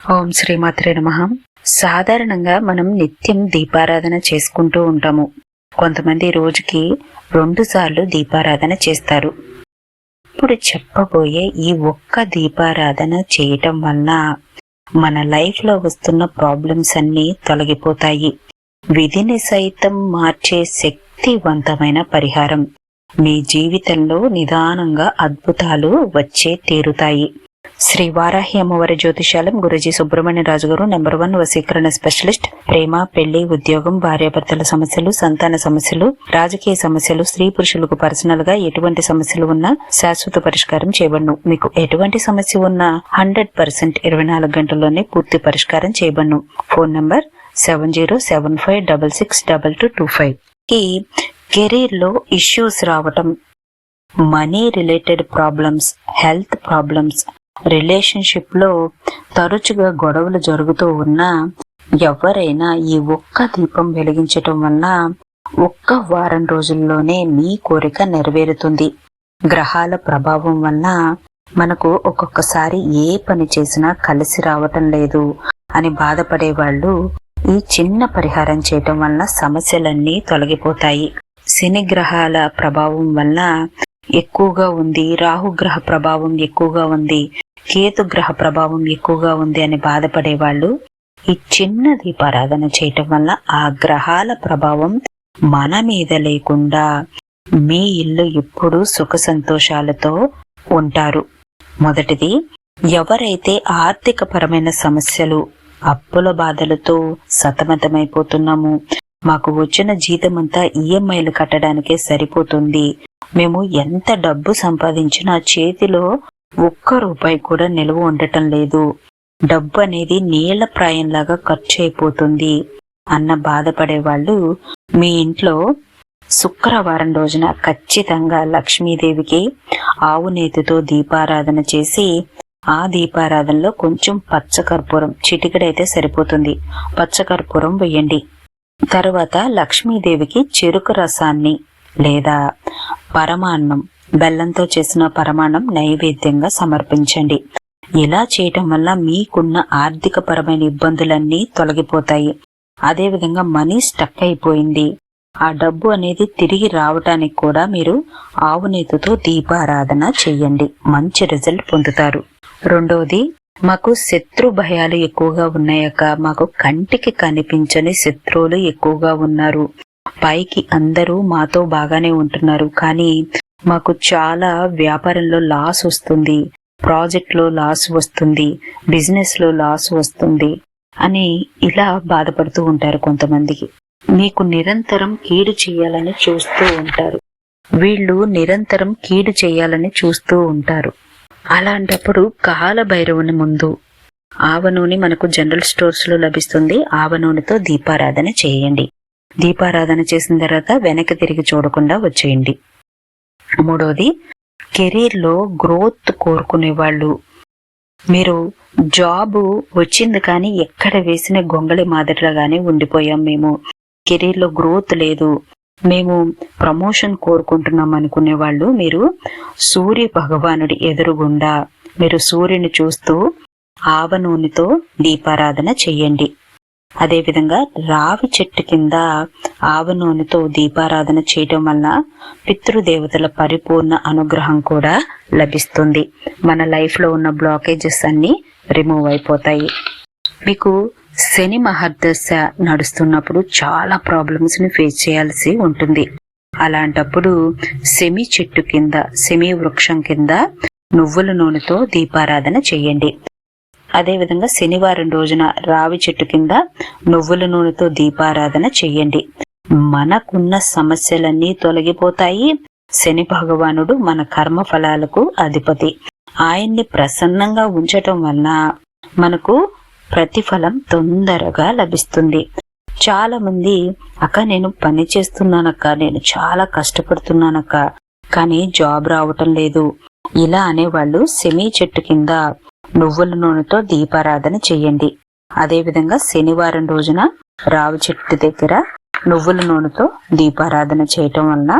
ఓం శ్రీమాత్రే నమ. సాధారణంగా మనం నిత్యం దీపారాధన చేసుకుంటూ ఉంటాము. కొంతమంది రోజుకి రెండు సార్లు దీపారాధన చేస్తారు. ఇప్పుడు చెప్పబోయే ఈ ఒక్క దీపారాధన చేయటం వలన మన లైఫ్లో వస్తున్న ప్రాబ్లమ్స్ అన్నీ తొలగిపోతాయి. విధిని సైతం మార్చే శక్తివంతమైన పరిహారం. మీ జీవితంలో నిదానంగా అద్భుతాలు వచ్చే తీరుతాయి. శ్రీ వారాహి అమ్మవారి జ్యోతిషాలం గురుజీ సుబ్రహ్మణ్య రాజుగారు నెంబర్ వన్ వసీకరణ స్పెషలిస్ట్. ప్రేమ పెళ్ళి ఉద్యోగం భార్యాభర్తల సమస్యలు సంతాన సమస్యలు రాజకీయ సమస్యలు స్త్రీ పురుషులకు పర్సనల్గా ఎటువంటి సమస్యలు ఉన్నా శాశ్వత పరిష్కారం చేయబడును. మీకు ఎటువంటి సమస్య ఉన్నా హండ్రెడ్ పర్సెంట్ ఇరవై నాలుగు గంటల్లోనే పూర్తి పరిష్కారం చేయబడును. Phone number seven zero seven five double six double two two five. ఈ కెరీర్లో ఇష్యూస్ రావటం money related problems health problems రిలేషన్షిప్లో తరచుగా గొడవలు జరుగుతూ ఉన్నా ఎవరైనా ఈ ఒక్క దీపం వెలిగించటం వల్ల ఒక్క వారం రోజుల్లోనే మీ కోరిక నెరవేరుతుంది. గ్రహాల ప్రభావం వల్ల మనకు ఒక్కొక్కసారి ఏ పని చేసినా కలిసి రావటం లేదు అని బాధపడే వాళ్ళు ఈ చిన్న పరిహారం చేయటం వల్ల సమస్యలన్నీ తొలగిపోతాయి. శని గ్రహాల ప్రభావం వల్ల ఎక్కువగా ఉంది రాహుగ్రహ ప్రభావం ఎక్కువగా ఉంది. కేతు గ్రహ ప్రభావం ఎక్కువగా ఉంది అని బాధపడే వాళ్ళు ఈ చిన్న దీపారాధన చేయటం వల్ల ఆ గ్రహాల ప్రభావం మన మీద లేకుండా మీ ఇల్లు ఎప్పుడూ సుఖ సంతోషాలతో ఉంటారు. మొదటిది ఎవరైతే ఆర్థిక పరమైన సమస్యలు అప్పుల బాధలతో సతమతమైపోతున్నాము మాకు వచ్చిన జీతం అంతా ఈఎంఐలు కట్టడానికే సరిపోతుంది. మేము ఎంత డబ్బు సంపాదించినా చేతిలో ఒక్క రూపాయి కూడా నిల్వ ఉండటం లేదు. డబ్బు అనేది నీళ్ళ ప్రాయంలాగా ఖర్చు అయిపోతుంది అన్న బాధపడే వాళ్ళు మీ ఇంట్లో శుక్రవారం రోజున ఖచ్చితంగా లక్ష్మీదేవికి ఆవు నేతితో దీపారాధన చేసి ఆ దీపారాధనలో కొంచెం పచ్చకర్పూరం చిటికడైతే సరిపోతుంది. పచ్చకర్పూరం వేయండి. తరువాత లక్ష్మీదేవికి చెరుకు రసాన్ని లేదా పరమాన్నం బెల్లంతో చేసిన పరమాణం నైవేద్యంగా సమర్పించండి. ఇలా చేయటం వల్ల మీకున్న ఆర్థిక పరమైన ఇబ్బందులన్నీ తొలగిపోతాయి. అదేవిధంగా మనీ స్టక్ అయిపోయింది. ఆ డబ్బు అనేది తిరిగి రావటానికి కూడా మీరు ఆవునేతితో దీపారాధన చేయండి. మంచి రిజల్ట్ పొందుతారు. రెండవది మాకు శత్రు భయాలు ఎక్కువగా ఉన్నాయక మాకు కంటికి కనిపించని శత్రువులు ఎక్కువగా ఉన్నారు. పైకి అందరూ మాతో బాగానే ఉంటున్నారు. కానీ మాకు చాలా వ్యాపారంలో లాస్ వస్తుంది ప్రాజెక్ట్లో లాస్ వస్తుంది బిజినెస్లో లాస్ వస్తుంది అని ఇలా బాధపడుతూ ఉంటారు కొంతమందికి. మీకు నిరంతరం కీడు చేయాలని చూస్తూ ఉంటారు. వీళ్ళు నిరంతరం కీడు చేయాలని చూస్తూ ఉంటారు. అలాంటప్పుడు కాలభైరవుని ముందు ఆవ నూనె మనకు జనరల్ స్టోర్స్లో లభిస్తుంది. ఆవ నూనెతో దీపారాధన చేయండి. దీపారాధన చేసిన తర్వాత వెనక్కి తిరిగి చూడకుండా వచ్చేయండి. మూడోది కెరీర్లో గ్రోత్ కోరుకునే వాళ్ళు మీరు జాబ్ వచ్చింది కానీ ఎక్కడ వేసిన గొంగళి మాదిరిలాగానే ఉండిపోయాం మేము. కెరీర్లో గ్రోత్ లేదు. మేము ప్రమోషన్ కోరుకుంటున్నాం అనుకునే వాళ్ళు మీరు సూర్య భగవానుడి ఎదురుగుండా మీరు సూర్యుని చూస్తూ ఆవనూనెతో దీపారాధన చేయండి. అదేవిధంగా రావి చెట్టు కింద ఆవ నూనెతో దీపారాధన చేయటం వల్ల పితృదేవతల పరిపూర్ణ అనుగ్రహం కూడా లభిస్తుంది. మన లైఫ్లో ఉన్న బ్లాకేజెస్ అన్నీ రిమూవ్ అయిపోతాయి. మీకు శని మహర్దశ నడుస్తున్నప్పుడు చాలా ప్రాబ్లమ్స్ని ఫేస్ చేయాల్సి ఉంటుంది. అలాంటప్పుడు సెమి చెట్టు కింద సెమి వృక్షం కింద నువ్వుల నూనెతో దీపారాధన చేయండి. అదేవిధంగా శనివారం రోజున రావి చెట్టు కింద నువ్వుల నూనెతో దీపారాధన చెయ్యండి. మనకున్న సమస్యలన్నీ తొలగిపోతాయి. శని భగవానుడు మన కర్మ ఫలాలకు అధిపతి. ఆయన్ని ప్రసన్నంగా ఉంచటం వలన మనకు ప్రతిఫలం తొందరగా లభిస్తుంది. చాలా మంది అక్క నేను పని చేస్తున్నానక్క నేను చాలా కష్టపడుతున్నానక్క కానీ జాబ్ రావటం లేదు. ఇలా అనేవాళ్ళు సెమీ చెట్టు కింద నువ్వుల నూనెతో దీపారాధన చెయ్యండి అదేవిధంగా శనివారం రోజున రావి చెట్టు దగ్గర నువ్వుల నూనెతో దీపారాధన చేయటం వలన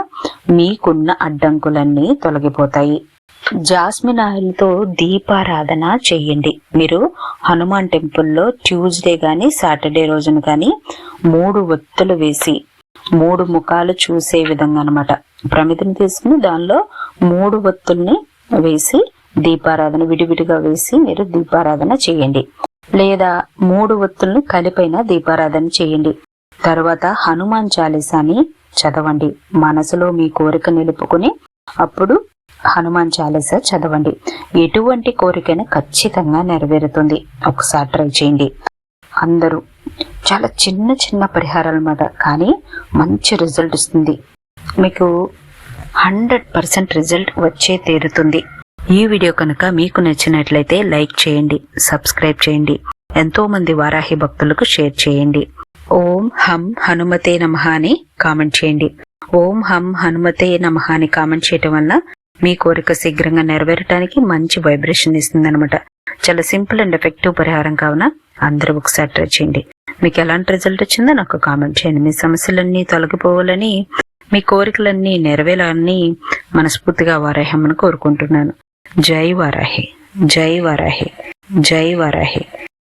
మీకున్న అడ్డంకులన్నీ తొలగిపోతాయి. జాస్మిన్ ఆయిల్తో దీపారాధన చేయండి. మీరు హనుమాన్ టెంపుల్లో ట్యూస్డే గాని సాటర్డే రోజున గాని మూడు ఒత్తులు వేసి మూడు ముఖాలు చూసే విధంగా అనమాట ప్రమిదిని తీసుకుని దానిలో మూడు ఒత్తుల్ని వేసి దీపారాధన విడివిడిగా వేసి మీరు దీపారాధన చేయండి. లేదా మూడు ఒత్తుల్ని కలిపైన దీపారాధన చేయండి. తర్వాత హనుమాన్ చాలీసాని చదవండి. మనసులో మీ కోరిక నిలుపుకుని అప్పుడు హనుమాన్ చాలీసా చదవండి. ఎటువంటి కోరికైనా ఖచ్చితంగా నెరవేరుతుంది. ఒకసారి ట్రై చేయండి. అందరూ చాలా చిన్న చిన్న పరిహారాలు అన్నమాట. కానీ మంచి రిజల్ట్ ఇస్తుంది మీకు హండ్రెడ్ పర్సెంట్ రిజల్ట్ వచ్చే తీరుతుంది. ఈ వీడియో కనుక మీకు నచ్చినట్లయితే లైక్ చేయండి సబ్స్క్రైబ్ చేయండి ఎంతో మంది వారాహి భక్తులకు షేర్ చేయండి. ఓం హం హనుమతే నమః అని కామెంట్ చేయండి. ఓం హం హనుమతే నమః అని కామెంట్ చేయటం వల్ల మీ కోరిక శీఘ్రంగా నెరవేరటానికి మంచి వైబ్రేషన్ ఇస్తుంది అనమాట చాలా సింపుల్ అండ్ ఎఫెక్టివ్ పరిహారం కావున అందరూ ఒకసారి ట్రై చేయండి. మీకు ఎలాంటి రిజల్ట్ వచ్చిందో నాకు కామెంట్ చేయండి. మీ సమస్యలన్నీ తొలగిపోవాలని మీ కోరికలన్నీ నెరవేరాలని మనస్ఫూర్తిగా వారాహమ్మను కోరుకుంటున్నాను. జై వారాహి. జై వారాహి. జై వారాహి.